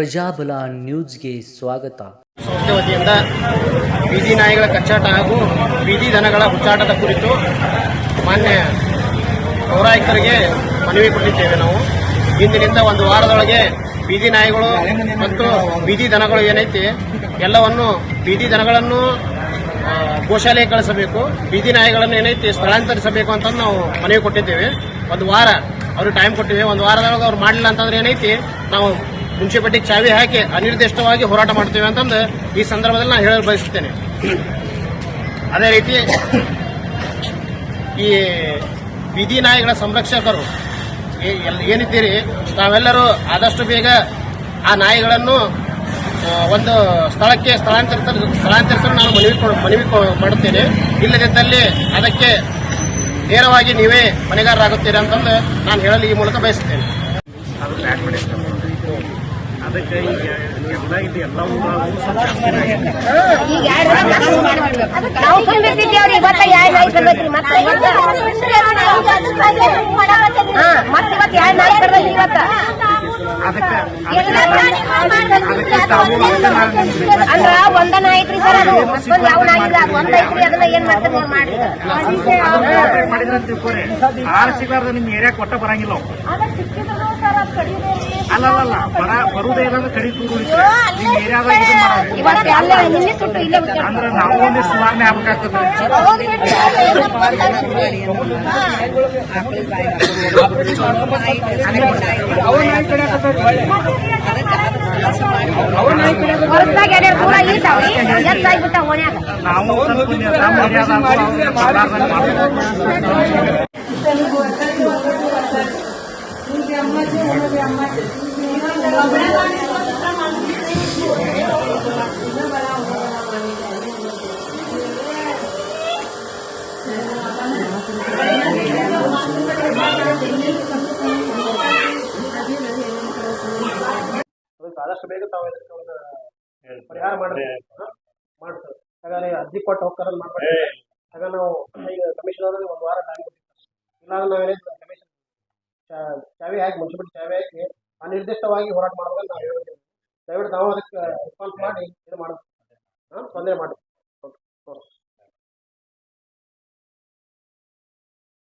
ಪ್ರಜಾಬಲ ನ್ಯೂಸ್ಗೆ ಸ್ವಾಗತ. ಸಂಸ್ಥೆ ವತಿಯಿಂದ ಬೀದಿ ನಾಯಿಗಳ ಕಚ್ಚಾಟ ಹಾಗೂ ಬೀದಿ ದನಗಳ ಹುಚ್ಚಾಟದ ಕುರಿತು ಮಾನ್ಯ ಪೌರಾಯುಕ್ತರಿಗೆ ಮನವಿ ಕೊಟ್ಟಿದ್ದೇವೆ ನಾವು. ಇಂದಿನಿಂದ ಒಂದು ವಾರದೊಳಗೆ ಬೀದಿ ನಾಯಿಗಳು ಮತ್ತು ಬೀದಿ ದನಗಳು ಏನೈತಿ, ಎಲ್ಲವನ್ನು ಬೀದಿ ದನಗಳನ್ನು ಗೋಶಾಲೆಗೆ ಕಳಿಸಬೇಕು, ಬೀದಿ ನಾಯಿಗಳನ್ನು ಏನೈತಿ ಸ್ಥಳಾಂತರಿಸಬೇಕು ಅಂತ ನಾವು ಮನವಿ ಕೊಟ್ಟಿದ್ದೇವೆ. ಒಂದು ವಾರ, ಅವ್ರಿಗೆ ಟೈಮ್ ಕೊಟ್ಟಿದ್ದೇವೆ. ಒಂದು ವಾರದೊಳಗೆ ಅವ್ರು ಮಾಡಲಿಲ್ಲ ಅಂತಂದ್ರೆ ಏನೈತಿ, ನಾವು ಮುನ್ಸಿಪಾಲಿಟಿಗೆ ಚಾವಿ ಹಾಕಿ ಅನಿರ್ದಿಷ್ಟವಾಗಿ ಹೋರಾಟ ಮಾಡ್ತೇವೆ ಅಂತಂದು ಈ ಸಂದರ್ಭದಲ್ಲಿ ನಾನು ಹೇಳಲು ಬಯಸುತ್ತೇನೆ. ಅದೇ ರೀತಿ ಈ ಬೀದಿ ನಾಯಿಗಳ ಸಂರಕ್ಷಕರು ಏನಿದ್ದೀರಿ? ತಾವೆಲ್ಲರೂ ಆದಷ್ಟು ಬೇಗ ಆ ನಾಯಿಗಳನ್ನು ಒಂದು ಸ್ಥಳಕ್ಕೆ ಸ್ಥಳಾಂತರಿಸಲು ಸ್ಥಳಾಂತರಿಸಲು ನಾನು ಮನವಿ ಮನವಿ ಮಾಡುತ್ತೇನೆ. ಇಲ್ಲದಿದ್ದಲ್ಲಿ ಅದಕ್ಕೆ ನೇರವಾಗಿ ನೀವೇ ಮನೆಗಾರರಾಗುತ್ತೀರಿ ಅಂತಂದು ನಾನು ಹೇಳಲು ಈ ಮೂಲಕ ಬಯಸುತ್ತೇನೆ. ಅದಕ್ಕೆ ಈಗ ಎಲ್ಲ ಎಲ್ಲವೂ ಅಂದ್ರ ಒಂದ ಐತ್ರಿ ಸರ್ ಅದು ಮತ್ತೊಂದ್ ಯಾವ ನಾಯಿ ಇಲ್ಲ ಅದು ಒಂದ್ ಐತ್ರಿ ಅದನ್ನ ಏನ್ ಮಾಡ್ತಾರೆ ನೀವು ಮಾಡಿದ್ರೆ ಅಂತ ತಿಳ್ಕೊರಿ ಆರು ಸಿಗ್ಲಾರ್ದ ನಿಮ್ ಏರಿಯಾ ಕೊಟ್ಟ ಬರಂಗಿಲ್ಲ ಅವು. ಅಲ್ಲ ಅಲ್ಲ ಅಲ್ಲ ಬರ ಬರುದೇ ಇಲ್ಲ ಅಂದ್ರೆ ಕಡಿ ತೂರು ಏರಿಯಾದಾಗ ಇದು ಮಾಡೋದು. ಅಂದ್ರೆ ನಾವು ಒಂದು ಸುಧಾರಣೆ ಆಗ್ಬೇಕಾಗ್ತದೆ ಕೂಡ ನಾವು ಸ್ವಲ್ಪ ನಮ್ಮ ಏರಿಯಾದಾಗ ಆದಷ್ಟು ಬೇಗ ತಾವು ಇದಕ್ಕೆ ಒಂದು ಪರಿಹಾರ ಮಾಡಿ ಮಾಡ್ತಾರೆ. ಹಾಗಾದ್ರೆ ಅರ್ಜಿ ಕೊಟ್ಟು ಹೋಗ್ತಾರ ಮಾಡ್ಬೇಡಿ ಆಗ ನಾವು ಈಗ ಕಮಿಷನರ್ ಒಂದು ವಾರ ಟೈಮ್ ಕೊಟ್ಟಿರ್ತಾರೆ. ಇಲ್ಲ ನಾವು ಕಮಿಷನ್ ಚಾವಿ ಹಾಕಿ ಮುನ್ಸಿಪಾಲಿಟಿ ಚಾವಿ ಹಾಕಿ ಅನಿರ್ದಿಷ್ಟವಾಗಿ ಹೋರಾಟ ಮಾಡುವಾಗ ನಾವು ಹೇಳ್ತೀವಿ ದಯವಿಟ್ಟು ನಾವು ಅದಕ್ಕೆ ರೆಸ್ಪಾನ್ಸ್ ಮಾಡಿ, ಇದು ಮಾಡಿ ಹಾಂ, ತೊಂದರೆ ಮಾಡಿ ಓಕೆ ಓಕೆ